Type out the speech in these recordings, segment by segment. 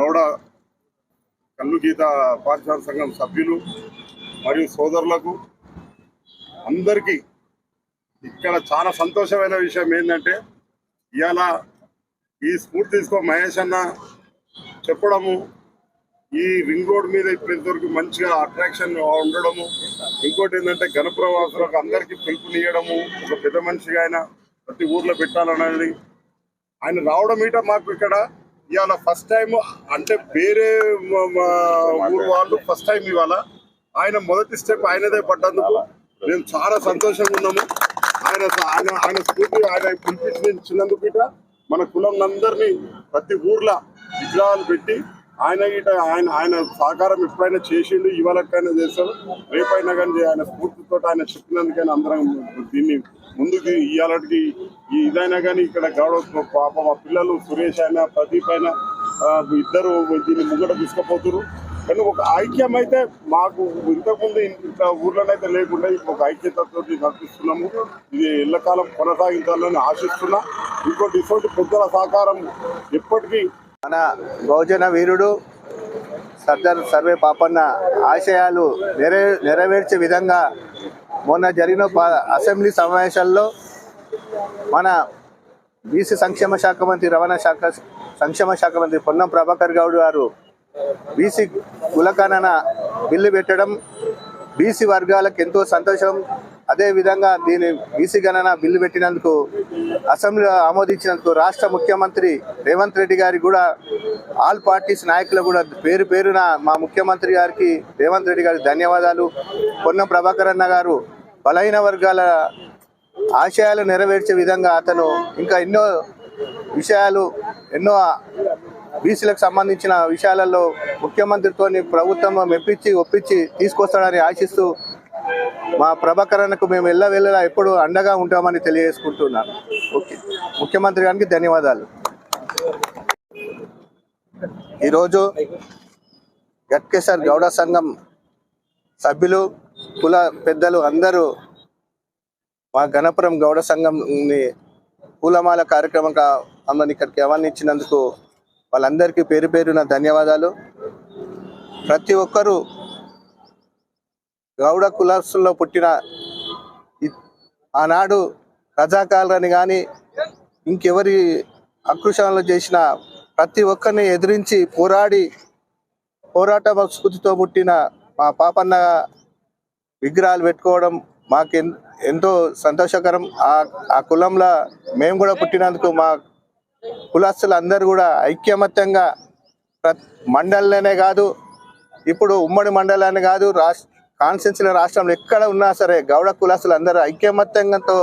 గౌడ కల్లు గీత పాఠశాల సంఘం సభ్యులు మరియు సోదరులకు అందరికీ ఇక్కడ చాలా సంతోషమైన విషయం ఏంటంటే ఇవాళ ఈ స్ఫూర్తి తీసుకో మహేష్ అన్న చెప్పడము ఈ రింగ్ రోడ్ మీద ఇప్పటివరకు మంచిగా అట్రాక్షన్ ఉండడము ఇంకోటి ఏంటంటే గణప్రవాసులకు అందరికీ పిలుపునియడము ఒక పెద్ద మనిషిగా ఆయన ప్రతి ఊర్లో పెట్టాలన్నది. ఆయన రావడం ఇట మాకు ఇక్కడ ఇవాళ ఫస్ట్ టైం అంటే వేరే ఊరు వాళ్ళు ఫస్ట్ టైం ఇవాళ. ఆయన మొదటి స్టెప్ ఆయనదే పడ్డందుకు మేము చాలా సంతోషంగా ఉన్నాము. ఆయన ఆయన ఆయన స్ఫూర్తి ఆయన పిలిపించినందుకు ఇట మన కులం అందరినీ ప్రతి ఊర్లో విగ్రహాలు పెట్టి ఆయన ఇట ఆయన ఆయన సహకారం ఎప్పుడైనా చేసిండు ఇవాళకైనా చేస్తాడు. రేపైనా కానీ ఆయన స్ఫూర్తితో ఆయన చెప్పినందుకైనా అందరం దీన్ని ముందుకు ఇవాళకి ఈ ఇదైనా కానీ ఇక్కడ గౌడవ పాప మా పిల్లలు సురేష్ అయినా ప్రదీప్ అయినా ఇద్దరు దీన్ని ముంగట తీసుకుపోతున్నారు కానీ ఒక ఐక్యం అయితే మాకు ఇంతకుముందు ఇంత ఊర్లోనైతే లేకుండా ఇప్పుడు ఒక ఐక్యతతో నడిపిస్తున్నాము. ఇది ఎల్లకాలం కొనసాగించాలని ఆశిస్తున్నా. ఇంకోటి ఇటువంటి పెద్దల సహకారం ఎప్పటికీ మన బహుజన వీరుడు సర్దార్ సర్వే పాపన్న ఆశయాలు నెరవే నెరవేర్చే విధంగా మొన్న జరిగిన అసెంబ్లీ సమావేశాల్లో మన బీసీ సంక్షేమ శాఖ మంత్రి రవాణా శాఖ సంక్షేమ శాఖ మంత్రి పొన్నం ప్రభాకర్ గౌడ్ గారు బీసీ కులకనన బిల్లు పెట్టడం బీసీ వర్గాలకు ఎంతో సంతోషం. అదేవిధంగా దీని బీసీ గణన బిల్లు పెట్టినందుకు అసెంబ్లీలో ఆమోదించినందుకు రాష్ట్ర ముఖ్యమంత్రి రేవంత్ రెడ్డి గారికి కూడా ఆల్ పార్టీస్ నాయకులు కూడా పేరు పేరున మా ముఖ్యమంత్రి గారికి రేవంత్ రెడ్డి గారికి ధన్యవాదాలు. పొన్నం ప్రభాకర్ అన్న గారు బలహీన వర్గాల ఆశయాలు నెరవేర్చే విధంగా అతను ఇంకా ఎన్నో విషయాలు ఎన్నో బీసీలకు సంబంధించిన విషయాలలో ముఖ్యమంత్రితో ప్రభుత్వం మెప్పించి ఒప్పించి తీసుకొస్తాడని ఆశిస్తూ మా ప్రభాకరణకు మేము ఎల్ల వెళ్ళలా ఎప్పుడు అండగా ఉంటామని తెలియజేసుకుంటున్నాను ఓకే. ముఖ్యమంత్రి గారికి ధన్యవాదాలు. ఈరోజు గట్కేశ్వర్ గౌడ సంఘం సభ్యులు కుల పెద్దలు అందరూ మా గణపురం గౌడ సంఘంని పూలమాల కార్యక్రమం అందరిని ఇక్కడికి ఆహ్వానించినందుకు వాళ్ళందరికీ పేరు పేరున ధన్యవాదాలు. ప్రతి ఒక్కరూ గౌడ కులాసుల్లో పుట్టిన ఆనాడు రజాకాలని కానీ ఇంకెవరి అకృషాలను చేసిన ప్రతి ఒక్కరిని ఎదిరించి పోరాడి పోరాట స్ఫూర్తితో పుట్టిన మా పాపన్న విగ్రహాలు పెట్టుకోవడం మాకు ఎంతో సంతోషకరం. ఆ ఆ కులంలో మేము కూడా పుట్టినందుకు మా కులస్తులు అందరూ కూడా ఐక్యమత్యంగా మండలినే మండలంలోనే కాదు ఇప్పుడు ఉమ్మడి మండలాన్ని కాదు రాష్ట్ర కాన్స్టిట్యూన్సీల రాష్ట్రంలో ఎక్కడ ఉన్నా సరే గౌడ కులస్తులు అందరూ ఐక్యమత్యంగాతో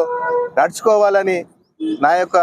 నడుచుకోవాలని నా యొక్క